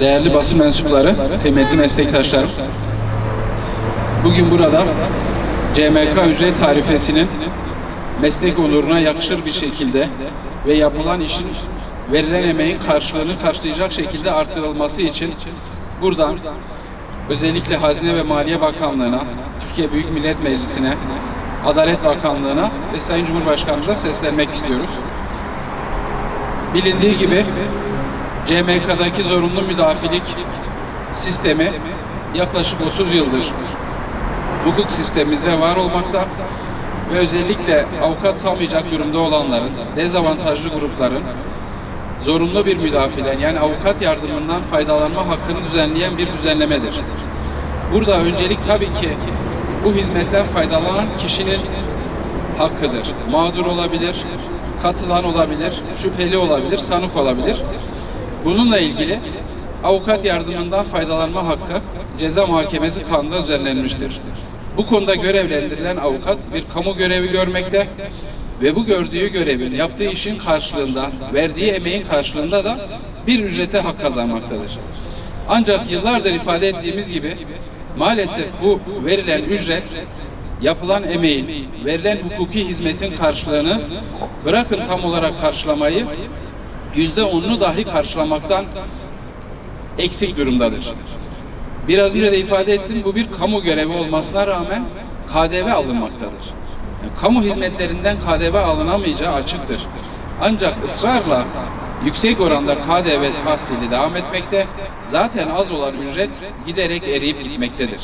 Değerli basın mensupları, kıymetli meslektaşlarım. Bugün burada CMK ücret tarifesinin meslek onuruna yakışır bir şekilde ve yapılan işin verilen emeğin karşılığını karşılayacak şekilde artırılması için buradan özellikle Hazine ve Maliye Bakanlığı'na, Türkiye Büyük Millet Meclisi'ne, Adalet Bakanlığı'na ve Sayın Cumhurbaşkanımıza seslenmek istiyoruz. Bilindiği gibi CMK'daki zorunlu müdafilik sistemi yaklaşık 30 yıldır hukuk sistemimizde var olmakta ve özellikle avukat tutamayacak durumda olanların, dezavantajlı grupların zorunlu bir müdafilden yani avukat yardımından faydalanma hakkını düzenleyen bir düzenlemedir. Burada öncelik tabii ki bu hizmetten faydalanan kişinin hakkıdır. Mağdur olabilir, katılan olabilir, şüpheli olabilir, sanık olabilir. Bununla ilgili avukat yardımından faydalanma hakkı ceza muhakemesi kanunda düzenlenmiştir. Bu konuda görevlendirilen avukat bir kamu görevi görmekte ve bu gördüğü görevin yaptığı işin karşılığında, verdiği emeğin karşılığında da bir ücrete hak kazanmaktadır. Ancak yıllardır ifade ettiğimiz gibi maalesef bu verilen ücret yapılan emeğin, verilen hukuki hizmetin karşılığını bırakın tam olarak karşılamayı yüzde onunu dahi karşılamaktan eksik durumdadır. Biraz önce de ifade ettim bu bir kamu görevi olmasına rağmen KDV alınmaktadır. Yani kamu hizmetlerinden KDV alınamayacağı açıktır. Ancak ısrarla yüksek oranda KDV tahsili devam etmekte. Zaten az olan ücret giderek eriyip gitmektedir.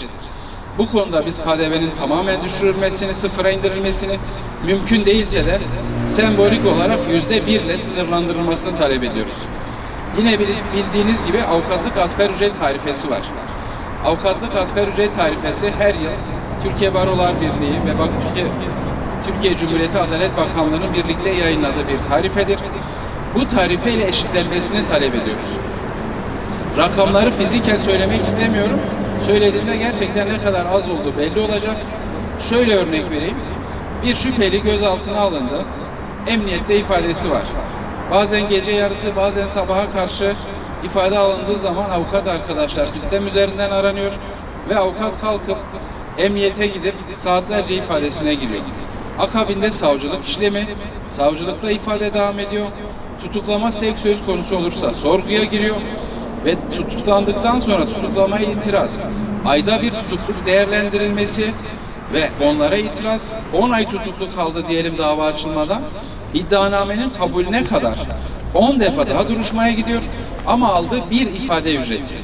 Bu konuda biz KDV'nin tamamen düşürülmesini, sıfıra indirilmesini, mümkün değilse de sembolik olarak yüzde bir ile sınırlandırılmasını talep ediyoruz. Yine bil- bildiğiniz gibi avukatlık asgari ücret tarifesi var. Avukatlık asgari ücret tarifesi her yıl Türkiye Barolar Birliği ve Türkiye, Türkiye Cumhuriyeti Adalet Bakanlığı'nın birlikte yayınladığı bir tarifedir. Bu tarife ile eşitlenmesini talep ediyoruz. Rakamları fiziken söylemek istemiyorum. Söylediğimde gerçekten ne kadar az olduğu belli olacak. Şöyle örnek vereyim. Bir şüpheli gözaltına alındı. Emniyette ifadesi var. Bazen gece yarısı, bazen sabaha karşı ifade alındığı zaman avukat arkadaşlar sistem üzerinden aranıyor ve avukat kalkıp emniyete gidip saatlerce ifadesine giriyor. Akabinde savcılık işlemi, savcılıkta ifade devam ediyor. Tutuklama sevk söz konusu olursa sorguya giriyor ve tutuklandıktan sonra tutuklamaya itiraz, ayda bir tutukluk değerlendirilmesi ve onlara itiraz, 10 ay tutuklu kaldı diyelim dava açılmadan, iddianamenin kabulüne kadar 10 defa daha duruşmaya gidiyor ama aldığı bir ifade ücreti.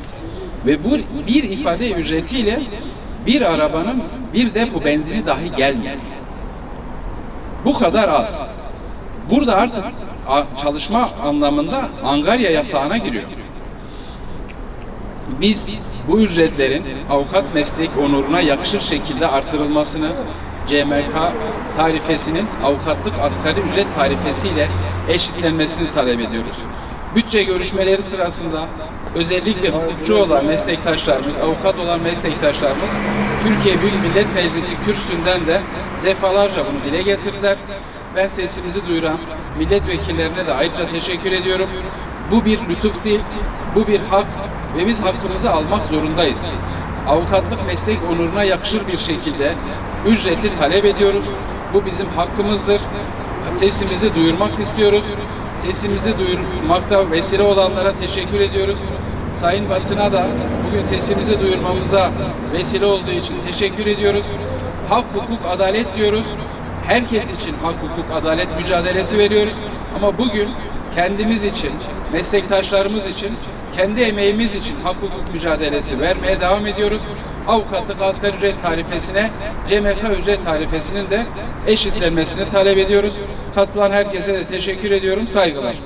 Ve bu bir ifade ücretiyle bir arabanın bir depo benzini dahi gelmiyor. Bu kadar az. Burada artık çalışma anlamında angarya yasağına giriyor. Biz bu ücretlerin avukat meslek onuruna yakışır şekilde artırılmasını CMK tarifesinin avukatlık asgari ücret tarifesiyle eşitlenmesini talep ediyoruz. Bütçe görüşmeleri sırasında özellikle hukukçu olan meslektaşlarımız, avukat olan meslektaşlarımız Türkiye Büyük Millet Meclisi kürsüsünden de defalarca bunu dile getirdiler. Ben sesimizi duyuran milletvekillerine de ayrıca teşekkür ediyorum. Bu bir lütuf değil, bu bir hak ve biz hakkımızı almak zorundayız. Avukatlık meslek onuruna yakışır bir şekilde ücreti talep ediyoruz. Bu bizim hakkımızdır. Sesimizi duyurmak istiyoruz. Sesimizi duyurmakta vesile olanlara teşekkür ediyoruz. Sayın basına da bugün sesimizi duyurmamıza vesile olduğu için teşekkür ediyoruz. Hak, hukuk, adalet diyoruz. Herkes için hak, hukuk, adalet mücadelesi veriyoruz. Ama bugün kendimiz için, meslektaşlarımız için, kendi emeğimiz için hak hukuk mücadelesi vermeye devam ediyoruz. Avukatlık asgari ücret tarifesine, CMK ücret tarifesinin de eşitlenmesini talep ediyoruz. Katılan herkese de teşekkür ediyorum. Saygılar.